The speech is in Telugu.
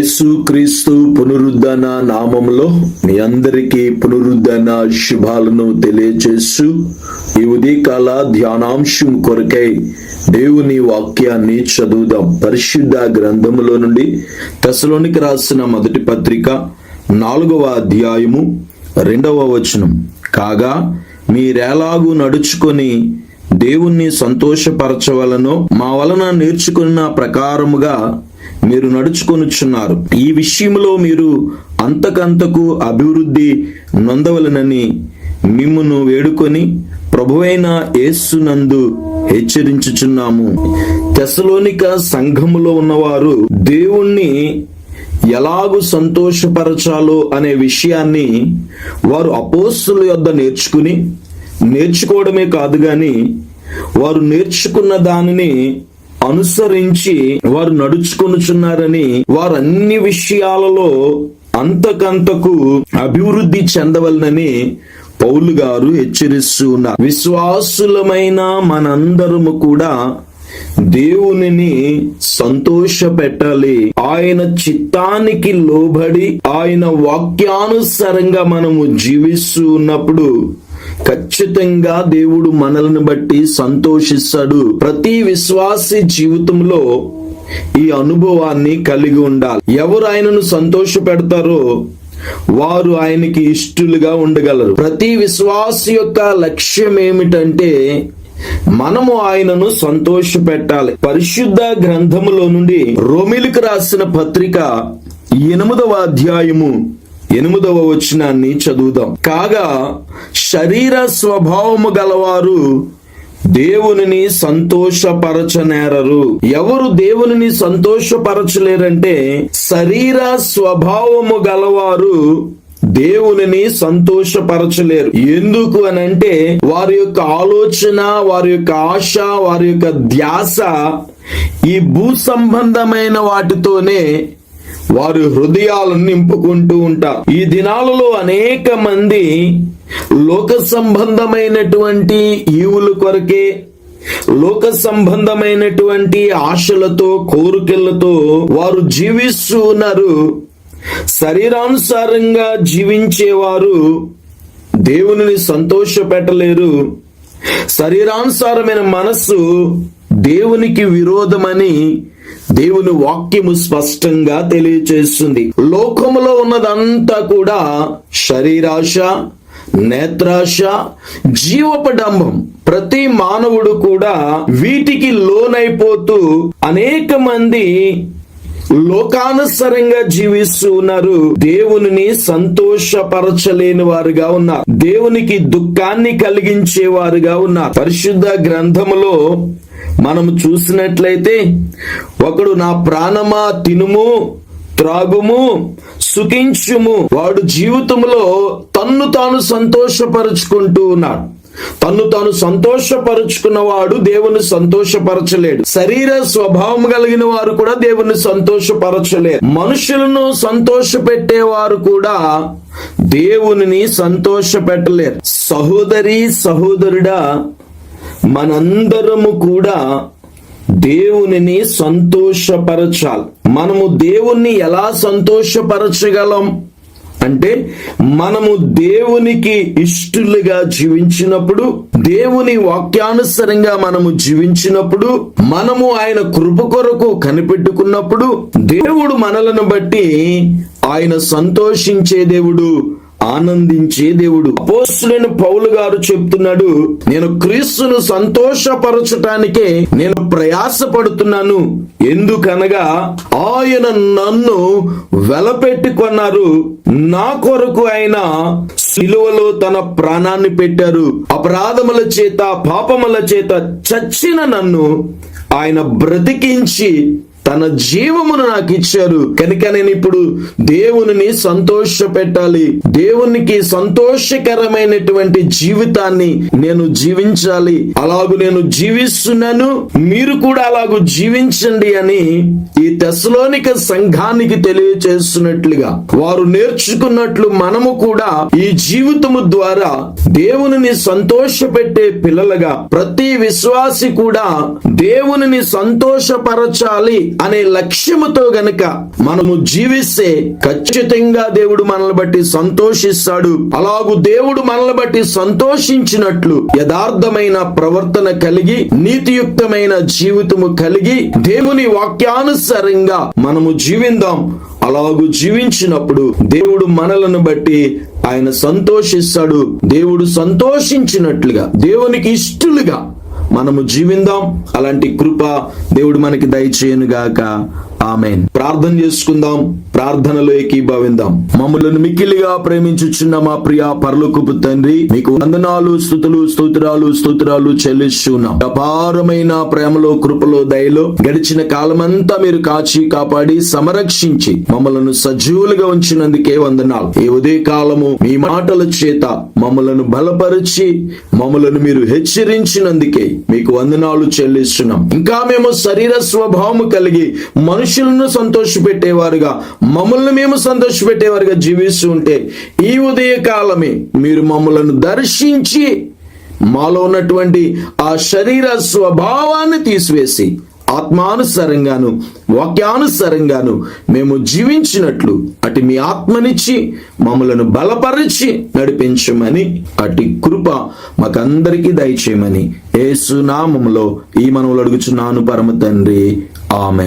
యేసుక్రీస్తు పునరుద్ధరణ నామములో మీ అందరికీ పునరుద్ధరణ శుభాలను తెలియజేస్తూ ఈ ఉదయకాల ధ్యానాంశం కొరకై దేవుని వాక్యాన్ని చదువుదాం. పరిశుద్ధ గ్రంథములో నుండి దశలోనికి రాసిన మొదటి పత్రిక నాలుగవ అధ్యాయము రెండవ వచనం. కాగా మీరెలాగూ నడుచుకొని దేవుణ్ణి సంతోషపరచవలనో మా వలన నేర్చుకున్న ప్రకారముగా మీరు నడుచుకొనుచున్నారు. ఈ విషయంలో మీరు అంతకంతకు అభివృద్ధి నొందవలనని మిమ్మును వేడుకొని ప్రభువైన యేసునందు హెచ్చరించుచున్నాము. తెసలోనిక సంఘములో ఉన్నవారు దేవుణ్ణి ఎలాగు సంతోషపరచాలో అనే విషయాన్ని వారు అపోస్తుల యొద్ద నేర్చుకుని నేర్చుకోవడమే కాదు కానీ వారు నేర్చుకున్న దానిని అనుసరించి వారు నడుచుకొనుచున్నారని వారు అన్ని విషయాలలో అంతకంతకు అభివృద్ధి చెందవలనని పౌలు గారు హెచ్చరిస్తూ ఉన్నారు. విశ్వాసులమైన మనందరము కూడా దేవునిని సంతోష పెట్టాలి ఆయన చిత్తానికి లోబడి ఆయన వాక్యానుసారంగా మనము జీవిస్తూ ఉన్నప్పుడు ఖచ్చితంగా దేవుడు మనల్ని బట్టి సంతోషిస్తాడు. ప్రతి విశ్వాసి జీవితంలో ఈ అనుభవాన్ని కలిగి ఉండాలి. ఎవరు ఆయనను సంతోష పెడతారో వారు ఆయనకి ఇష్టలుగా ఉండగలరు. ప్రతి విశ్వాసి యొక్క లక్ష్యం ఏమిటంటే మనము ఆయనను సంతోష పెట్టాలి పరిశుద్ధ గ్రంథములో నుండి రోమిలికి రాసిన పత్రిక ఎనిమిదవ అధ్యాయము ఎనిమిదవ వచనాన్ని చదువుదాం. కాగా శరీర స్వభావము గలవారు దేవునిని సంతోషపరచనేరరు. ఎవరు దేవునిని సంతోషపరచలేరంటే శరీర స్వభావము గలవారు దేవునిని సంతోషపరచలేరు. ఎందుకు అని అంటే వారి యొక్క ఆలోచన వారి యొక్క ఆశ వారి యొక్క ధ్యాస ఈ భూ సంబంధమైన వాటితోనే వారు హృదయాలను నింపుకుంటూ ఉంటారు. ఈ దినాలలో అనేక మంది లోక సంబంధమైనటువంటి ఈవుల కొరకే లోక సంబంధమైనటువంటి ఆశలతో కోరికలతో వారు జీవిస్తూ ఉన్నారు శరీరానుసారంగా జీవించేవారు దేవుని సంతోష పెట్టలేరు శరీరానుసారమైన మనస్సు దేవునికి విరోధమని దేవుని వాక్యము స్పష్టంగా తెలియచేస్తుంది. లోకములో ఉన్నదంతా కూడా శరీరాశ నేత్రాశ జీవపడంబం ప్రతి మానవుడు కూడా వీటికి లోనైపోతూ అనేక మంది లోకానుసరంగా జీవిస్తూ ఉన్నారు. దేవునిని సంతోషపరచలేని వారుగా ఉన్నారు. దేవునికి దుఃఖాన్ని కలిగించే వారుగా ఉన్నారు. పరిశుద్ధ గ్రంథములో మనం చూసినట్లయితే ఒకడు నా ప్రాణమా తినుము త్రాగుము సుఖించుము. వాడు జీవితంలో తన్ను తాను సంతోషపరుచుకుంటూ ఉన్నాడు. తన్ను తాను సంతోషపరుచుకున్నవాడు దేవుని సంతోషపరచలేడు. శరీర స్వభావం కలిగిన వారు కూడా దేవుని సంతోషపరచలేరు. మనుషులను సంతోష పెట్టేవారు కూడా దేవునిని సంతోష పెట్టలేరు సహోదరి సహోదరుడా మనందరము కూడా దేవునిని సంతోషపరచాలి. మనము దేవుణ్ణి ఎలా సంతోషపరచగలం? అంటే మనము దేవునికి ఇష్టలుగా జీవించినప్పుడు దేవుని వాక్యానుసరంగా మనము జీవించినప్పుడు మనము ఆయన కృప కొరకు కనిపెట్టుకున్నప్పుడు దేవుడు మనలను బట్టి ఆయన సంతోషించే దేవుడు ఆనందించే దేవుడు. అపోస్తులైన పౌలు గారు చెప్తున్నాడు నేను క్రీస్తును సంతోషపరచటానికే నేను ప్రయాసపడుతున్నాను. ఎందుకనగా ఆయన నన్ను వెలపెట్టుకున్నారు. నా కొరకు ఆయన సిలువలో తన ప్రాణాన్ని పెట్టారు. అపరాధముల చేత పాపముల చేత చచ్చిన నన్ను ఆయన బ్రతికించి తన జీవమును నాకు ఇచ్చారు. కనుక నేను ఇప్పుడు దేవుని సంతోష పెట్టాలి దేవునికి సంతోషకరమైనటువంటి జీవితాన్ని నేను జీవించాలి. అలాగు నేను జీవిస్తున్నాను. మీరు కూడా అలాగు జీవించండి అని ఈ తెశలోనిక సంఘానికి తెలియచేస్తున్నట్లుగా వారు నేర్చుకున్నట్లు మనము కూడా ఈ జీవితము ద్వారా దేవుని సంతోష పెట్టే పిల్లలుగా ప్రతి విశ్వాసి కూడా దేవునిని సంతోషపరచాలి అనే లక్ష్యముతో గనుక మనము జీవిస్తే ఖచ్చితంగా దేవుడు మనల్ని బట్టి సంతోషిస్తాడు. అలాగు దేవుడు మనల్ని బట్టి సంతోషించినట్లు యథార్థమైన ప్రవర్తన కలిగి నీతియుక్తమైన జీవితము కలిగి దేవుని వాక్యానుసారంగా మనము జీవిందాం. అలాగు జీవించినప్పుడు దేవుడు మనలను బట్టి ఆయన సంతోషిస్తాడు. దేవుడు సంతోషించినట్లుగా దేవునికి ఇష్టలుగా మనము జీవిందాం. అలాంటి కృప దేవుడు మనకి దయచేయను గాక ఆమెన్. ప్రార్థన చేసుకుందాం ప్రార్థనలో ఏకీభవిందాం. మమ్మలను మిక్కిలిగా ప్రేమించుచున్న మా ప్రియ పరలోకపు తండ్రి మీకు వందనాలు స్థుతులు స్తోత్రాలు స్తోత్రాలు చెల్లిస్తున్నాం. అపారమైన ప్రేమలో కృపలో దయలో గడిచిన కాలమంతా మీరు కాచి కాపాడి సంరక్షించి మమ్మలను సజీవులుగా ఉంచినందుకే వందనాలు. ఈ ఉదయ కాలము మీ మాటల చేత మమ్మలను బలపరిచి మమ్మలను మీరు హెచ్చరించినందుకే మీకు వందనాలు చెల్లిస్తున్నాం. ఇంకా మేము శరీర స్వభావము కలిగి మనుషులను సంతోషపెట్టేవారుగా మమ్మల్ని మేము సంతోషపెట్టేవారుగా జీవిస్తూ ఉంటే ఈ ఉదయ కాలమే మీరు మమ్మలను దర్శించి మాలో ఉన్నటువంటి ఆ శరీర స్వభావాన్ని తీసివేసి ఆత్మానుసారంగాను వాక్యానుసారంగాను మేము జీవించినట్లు అటు మీ ఆత్మనిచ్చి మమ్మలను బలపరిచి నడిపించమని అటు కృప మాకందరికీ దయచేయమని ఏసునామములో ఈ మనవులు అడుగుచున్నాను పరమ తండ్రి. ఆమె